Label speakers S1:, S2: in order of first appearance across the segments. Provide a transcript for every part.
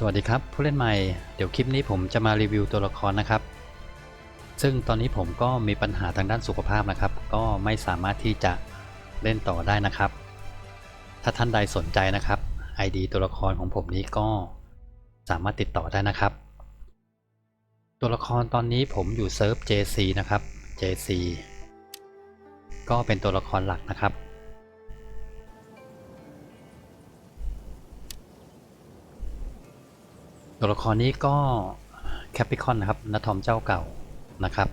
S1: สวัสดีครับผู้เล่นใหม่เดี๋ยวคลิปนี้ผมจะมารีวิวตัวละครนะครับ ซึ่งตอนนี้ผมก็มีปัญหาทางด้านสุขภาพนะครับ ก็ไม่สามารถที่จะเล่นต่อได้นะครับ ถ้าท่านใดสนใจนะครับ ID ตัวละครของผมนี้ก็สามารถติดต่อได้นะครับ ตัวละครตอนนี้ผมอยู่เซิร์ฟ JC นะครับ JC ก็เป็นตัวละครหลักนะครับ ตัวละครนี้ก็แคปิคอนนะครับนัทอมเจ้าเก่านะครับ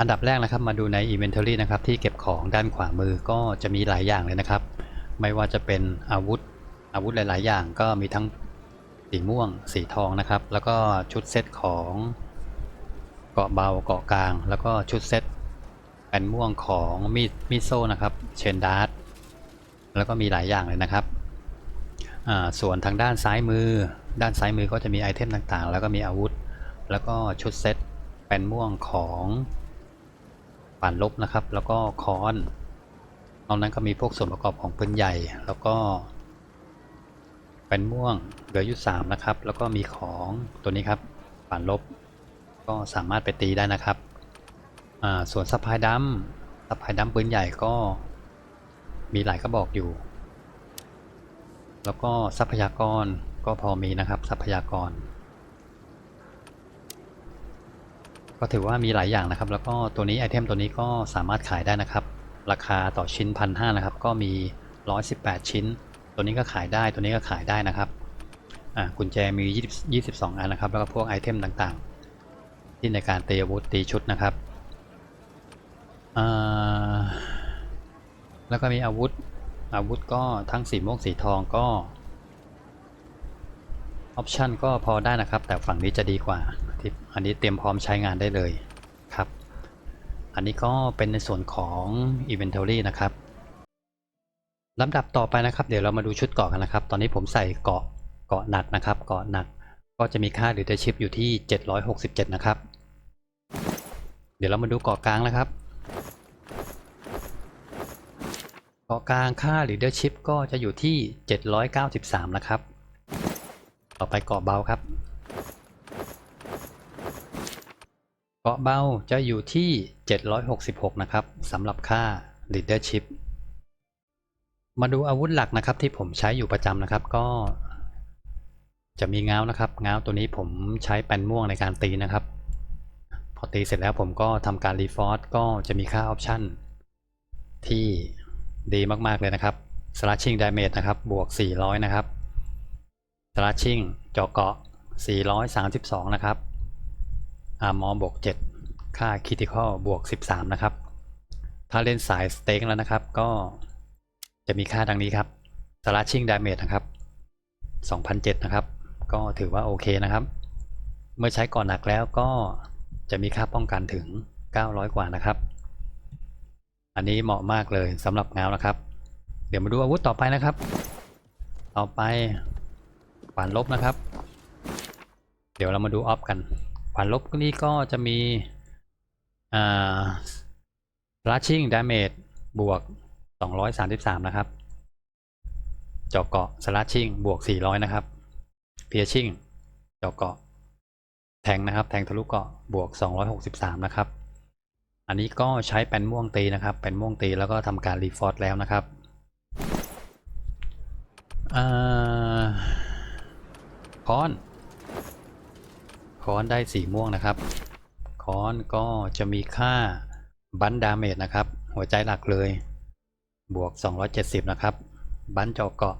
S1: อันดับแรกนะครับมาดูใน Inventory นะครับที่เก็บของด้านขวามือก็จะมีหลายอย่างเลยนะครับ ไม่ว่าจะเป็นอาวุธอาวุธหลาย ๆ อย่างก็มีทั้งสีม่วง สีทองนะครับ แล้วก็ชุดเซตของเกาะเบาเกาะกลาง แล้วก็ชุดเซตแผ่นม่วงของมีดมีดโซ่นะครับเชนดาร์แล้วก็มีหลายอย่างเลยนะครับ ส่วนทางด้านซ้ายมือ ด้านซ้ายมือก็จะมีไอเทมต่างๆ แล้วก็มีอาวุธ แล้วก็ชุดเซตแผ่นม่วงของป่านลบนะครับ แล้วก็ค้อนนอกนั้นก็มีพวกส่วนประกอบของปืนใหญ่ แล้วก็แผ่นม่วงเหลืออยู่สามนะครับ แล้วก็มีของตัวนี้ครับป่านลบ ก็สามารถไปตีได้นะครับส่วนซัพพลายดัมซัพพลายดัมปืนใหญ่ก็มีหลายกระบอกอยู่ แล้วก็ทรัพยากรก็พอมีนะครับทรัพยากร ก็ถือว่ามีหลายอย่างนะครับ แล้วก็ตัวนี้ไอเทมตัวนี้ก็สามารถขายได้นะครับ ราคาต่อชิ้นพันห้านะครับ ก็มี 118 ชิ้น ตัวนี้ก็ขายได้ตัวนี้ก็ขายได้นะครับอ่ากุญแจมี 20 22 อันนะครับ แล้วก็พวกไอเทมต่างๆ ที่ในการตีอาวุธตีชุดนะครับอ่าแล้วก็มีอาวุธ อาวุธก็ทั้งสีม่วงสีทองก็ ออปชันก็พอได้นะครับ แต่ฝั่งนี้จะดีกว่าที่อันนี้เตรียมพร้อมใช้งานได้เลยครับ อันนี้ก็เป็นในส่วนของ Inventory นะครับลำดับต่อไปนะครับ เดี๋ยวเรามาดูชุดเกาะกันนะครับ ตอนนี้ผมใส่เกาะเกาะหนักนะครับ เกาะหนักก็จะมีค่า leadership อยู่ที่ 767 นะครับ เดี๋ยวเรามาดูเกาะกลางนะครับ เกาะกลางค่า leadership ก็จะอยู่ที่ 793 นะครับ ต่อไปเกาะเบาครับ เกาะเบาจะอยู่ที่ 766 นะครับสำหรับค่า leadership มาดูอาวุธหลักนะครับที่ผมใช้อยู่ประจำนะครับก็จะมีง้าวนะครับง้าวตัวนี้ผมใช้แป้นม่วงในการตีนะครับ พอตีเสร็จแล้วผมก็ทำการรีฟอร์สก็จะมีค่าออปชั่นที่ ดีมากๆเลยนะครับ slashing damage นะครับ บวก 400 นะครับ slashing เจาะเกาะ 432 นะครับ armor บวก 7 ค่า critical บวก 13 นะครับ ถ้าเล่นสายสเต็กแล้วนะครับ ก็จะมีค่าดังนี้ครับ slashing damage นะครับ2007 นะครับ ก็ถือว่าโอเคนะครับ เมื่อใช้ก่อนหนักแล้วก็จะมีค่าป้องกันถึง 900 กว่านะครับ อันนี้เหมาะมากเลยสำหรับเงานะครับ เดี๋ยวมาดูอาวุธต่อไปนะครับ ต่อไปขวานลบนะครับ เดี๋ยวเรามาดูออฟกันขวานลบนี่ก็จะมีอ่า slashing damage บวก 233 นะครับเจาะเกาะ slashing บวก 400 นะครับ piercing เจาะเกาะ แทงนะครับ แทงทะลุเกาะบวก 263 นะครับ อันนี้ก็ใช้แป้นม่วงตีนะครับแป้นม่วงตีแล้วก็ทำการรีฟอร์สแล้วนะครับค้อนค้อนได้สีม่วงนะครับค้อนก็จะมีค่าบันดาเมจนะครับ หัวใจหลักเลย บวก 270 นะครับ บันเจาะเกาะ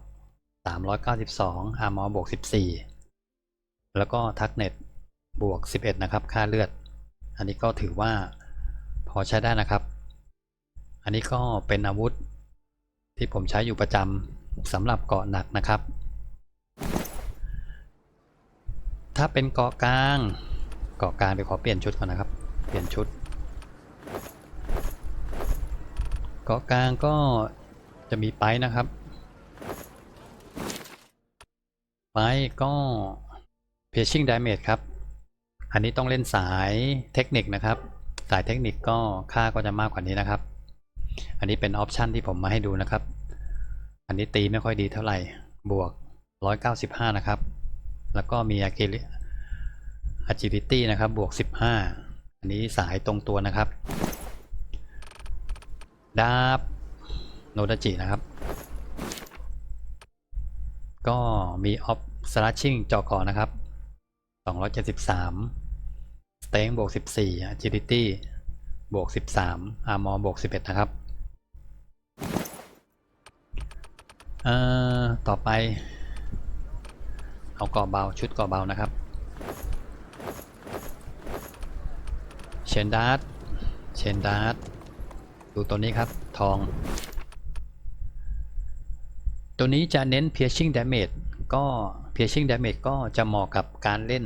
S1: 392 อาร์มอบวก 14 แล้วก็ทักเน็ตบวก 11 นะครับ ค่าเลือด อันนี้ก็ถือว่า อใช้ได้นะครับ อันนี้ก็เป็นอาวุธที่ผมใช้อยู่ประจำสำหรับเกาะหนักนะครับ ถ้าเป็นเกาะกลาง เกาะกลางเดี๋ยวขอเปลี่ยนชุดก่อนนะครับ เปลี่ยนชุด เกาะกลางก็จะมีไปนะครับ ไปก็ piercing damage ครับ อันนี้ต้องเล่นสายเทคนิคนะครับ สายเทคนิคก็ค่าก็จะมากกว่านี้นะครับ อันนี้เป็นออปชันที่ผมมาให้ดูนะครับ อันนี้ตีไม่ค่อยดีเท่าไหร่บวก 195 นะครับ แล้วก็มี agility นะครับ บวก 15 อันนี้สายตรงตัวนะครับดาบโนดาจินะครับ ก็มีออฟสลัชชิ่งจอก่อนนะครับ 273ส เต็งบวก 14 agility บวก 13 armor บวก 11 นะครับ เอ่อ ต่อไป เอาก่อเบา ชุดก่อเบานะครับ เชนดาร์ดเชนดาร์ดดูตัวนี้ครับ ทอง ตัวนี้จะเน้น piercing damage ก็ piercing damage ก็จะเหมาะกับการเล่น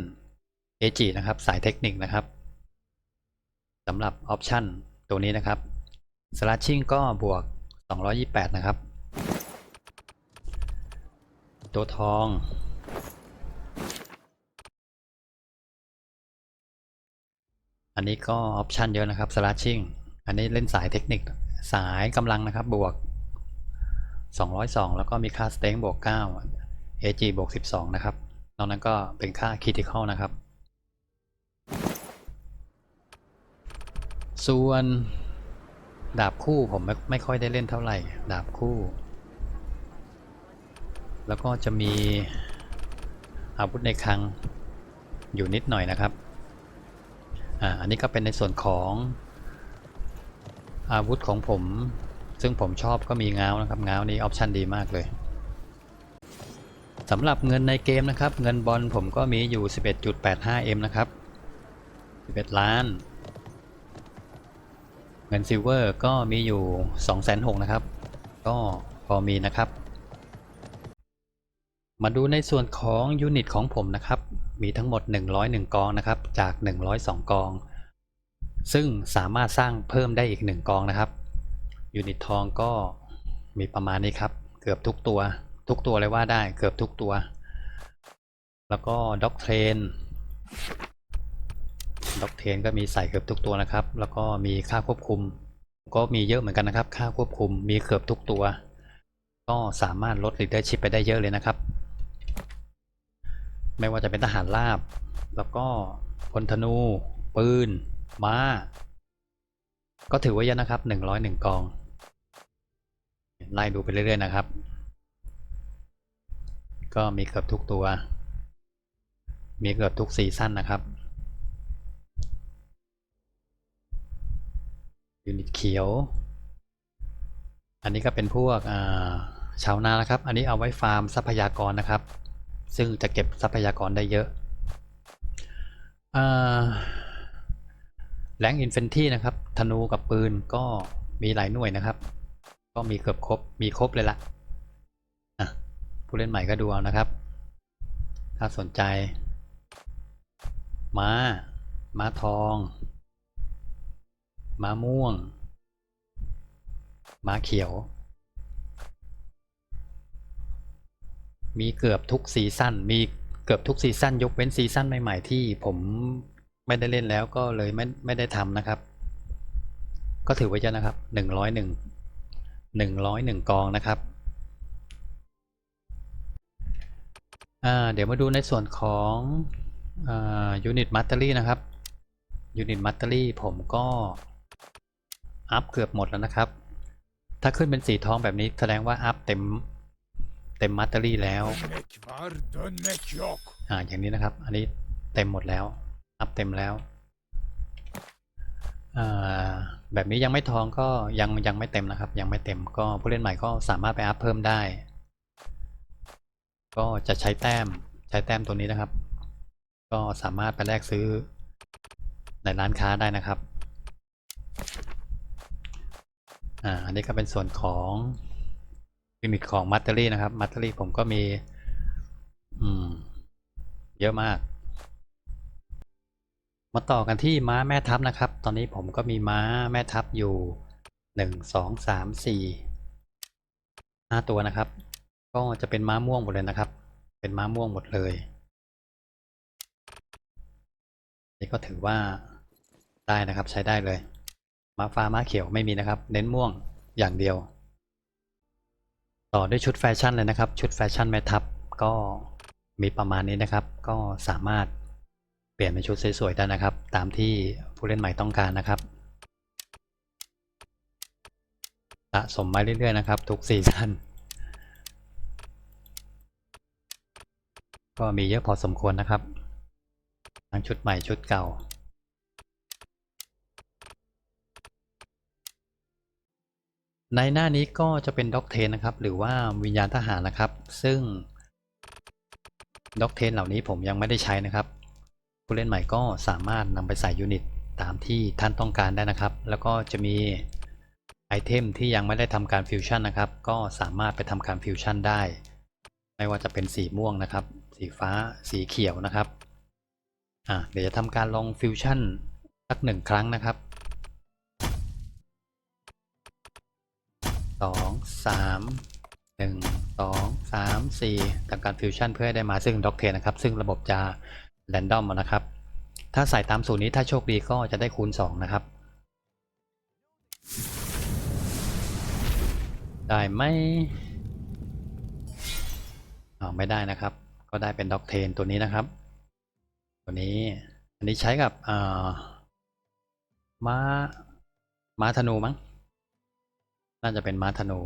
S1: a g นะครับสายเทคนิคนะครับสำหรับออปชันตัวนี้นะครับ slashing ก็บวก 228 นะครับ ตัวทอง อันนี้ก็ออปชันเยอะนะครับ slashing อันนี้เล่นสายเทคนิคสายกำลังนะครับบวก 202 แล้วก็มีค่า strength บวก 9 AG บวก 12 นะครับนอกนั้นก็เป็นค่า critical นะครับ ส่วนดาบคู่ผมไม่ไม่ค่อยได้เล่นเท่าไหร่ ดาบคู่ แล้วก็จะมีอาวุธในคลังอยู่นิดหน่อยนะครับอ่าอันนี้ก็เป็นในส่วนของอาวุธของผม ซึ่งผมชอบก็มีง้าวนะครับง้าวนี้ออปชันดีมากเลยสำหรับเงินในเกมนะครับ เงินบอลผมก็มีอยู่ 11.85M นะครับ 11 ล้าน เงินซิลเวอร์ก็มีอยู่206,000นะครับ ก็พอมีนะครับ มาดูในส่วนของยูนิตของผมนะครับ มีทั้งหมด 101 กองนะครับ จาก 102 กอง ซึ่งสามารถสร้างเพิ่มได้อีก 1 กองนะครับ ยูนิตทองก็มีประมาณนี้ครับ เกือบทุกตัว ทุกตัวเลยว่าได้เกือบทุกตัว แล้วก็ด็อกเทรน ด็อกเทนก็มีใส่เกือบทุกตัวนะครับ แล้วก็มีค่าควบคุม ก็มีเยอะเหมือนกันนะครับ ค่าควบคุมมีเกือบทุกตัว ก็สามารถลด leadership ไปได้เยอะเลยนะครับ ไม่ว่าจะเป็นทหารราบ แล้วก็พลธนู ปืน ม้า ก็ถือว่าเยอะนะครับ 101 กอง ไล่ดูไปเรื่อยๆนะครับ ก็มีเกือบทุกตัว มีเกือบทุกซีซั่นนะครับ ยูนิตเขียว อันนี้ก็เป็นพวกาชาวนานะครับ อันนี้เอาไว้ฟาร์มทรัพยากรนะครับ ซึ่งจะเก็บทรัพยากรได้เยอะแรงอินเฟนที่นะครับ ธนูกับปืนก็มีหลายหน่วยนะครับ ก็มีเกือบครบ มีครบเลยละ่ะผู้เล่นใหม่ก็ดูเอานะครับ ถ้าสนใจม้า ม้าทอง ม้าม่วง ม้าเขียว มีเกือบทุกซีซั่นมีเกือบทุกซีซั่นยกเว้นซีซั่นใหม่ ๆ ที่ผมไม่ได้เล่นแล้วก็เลยไม่ไม่ได้ทำนะครับ ก็ถือไว้เยอะนะครับหนึ่งร้อยหนึ่งหนึ่งร้อยหนึ่งกองนะครับอ่าเดี๋ยวมาดูในส่วนของอ่ายูนิตมัตเตอรี่นะครับยูนิตมัตเตอรี่ผมก็ อัพเกือบหมดแล้วนะครับ ถ้าขึ้นเป็นสีทองแบบนี้แสดงว่าอัพเต็มเต็มมัตเตอรี่แล้วอ่าอย่างนี้นะครับ อันนี้เต็มหมดแล้ว อัพเต็มแล้วอ่าแบบนี้ยังไม่ทองก็ยังยังไม่เต็มนะครับ ยังไม่เต็มก็ผู้เล่นใหม่ก็สามารถไปอัพเพิ่มได้ ก็จะใช้แต้มใช้แต้มตัวนี้นะครับ ก็สามารถไปแลกซื้อในร้านค้าได้นะครับ อ่าอันนี้ก็เป็นส่วนของลิมิตของมัตเตอรี่นะครับมัตเตอรี่ผมก็มีอืมเยอะมาก มาต่อกันที่ม้าแม่ทัพนะครับ ตอนนี้ผมก็มีม้าแม่ทัพอยู่หนึ่งสองสามสี่ห้าตัวนะครับ ก็จะเป็นม้าม่วงหมดเลยนะครับ เป็นม้าม่วงหมดเลยนี่ก็ถือว่าได้นะครับใช้ได้เลย มาฟ้ามาเขียวไม่มีนะครับ เน้นม่วงอย่างเดียว ต่อด้วยชุดแฟชั่นเลยนะครับ ชุดแฟชั่นแม่ทัพก็มีประมาณนี้นะครับ ก็สามารถเปลี่ยนเป็นชุดสวยๆได้นะครับ ตามที่ผู้เล่นใหม่ต้องการนะครับสะสมมาเรื่อยๆนะครับ ทุกซีซั่นก็มีเยอะพอสมควรนะครับ ทั้งชุดใหม่ชุดเก่า ในหน้านี้ก็จะเป็นด็อกเทนนะครับ หรือว่าวิญญาณทหารนะครับ ซึ่งด็อกเทนเหล่านี้ผมยังไม่ได้ใช้นะครับ ผู้เล่นใหม่ก็สามารถนำไปใส่ยูนิตตามที่ท่านต้องการได้นะครับ แล้วก็จะมีไอเทมที่ยังไม่ได้ทำการฟิวชั่นนะครับ ก็สามารถไปทำการฟิวชั่นได้ ไม่ว่าจะเป็นสีม่วงนะครับ สีฟ้า สีเขียวนะครับ อะเดี๋ยวจะทำการลองฟิวชั่นสักหนึ่งครั้งนะครับ สองสามหนึ่งสองสามสี่ทำการฟิวชั่นเพื่อให้ได้มาซึ่งด็อกเทนนะครับ ซึ่งระบบจะแรนดอมนะครับ ถ้าใส่ตามสูตรนี้ถ้าโชคดีก็จะได้คูณ 2 นะครับ ได้ไหมอ้าวไม่ได้นะครับ ก็ได้เป็นด็อกเทนตัวนี้นะครับ ตัวนี้อันนี้ใช้กับอ่าม้าม้าธนูมั้ง น่าจะเป็นม้าธนู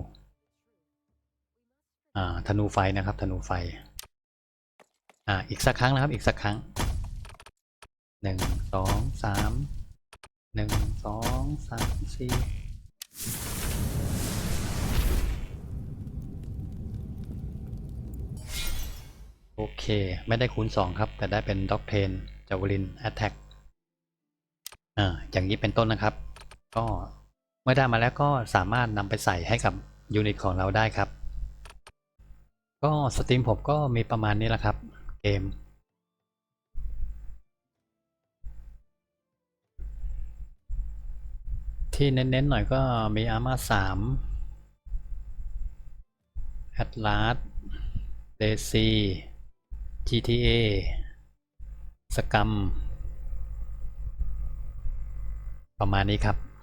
S1: อ่า ธนูไฟนะครับ ธนูไฟ อ่า อีกสักครั้งนะครับ อีกสักครั้ง หนึ่ง สอง สาม หนึ่ง สอง สาม สี่โอเค ไม่ได้คูณสองครับ แต่ได้เป็นด็อกเทนจาวลินแอตแทกอ่า อย่างนี้เป็นต้นนะครับ ก็ เมื่อได้มาแล้วก็สามารถนำไปใส่ให้กับยูนิตของเราได้ครับ ก็สตรีมผมก็มีประมาณนี้แหละครับเกมที่เน้นๆ หน่อยก็มีอาร์มาสามแอตลาสเดซี GTA สกัมประมาณนี้ครับ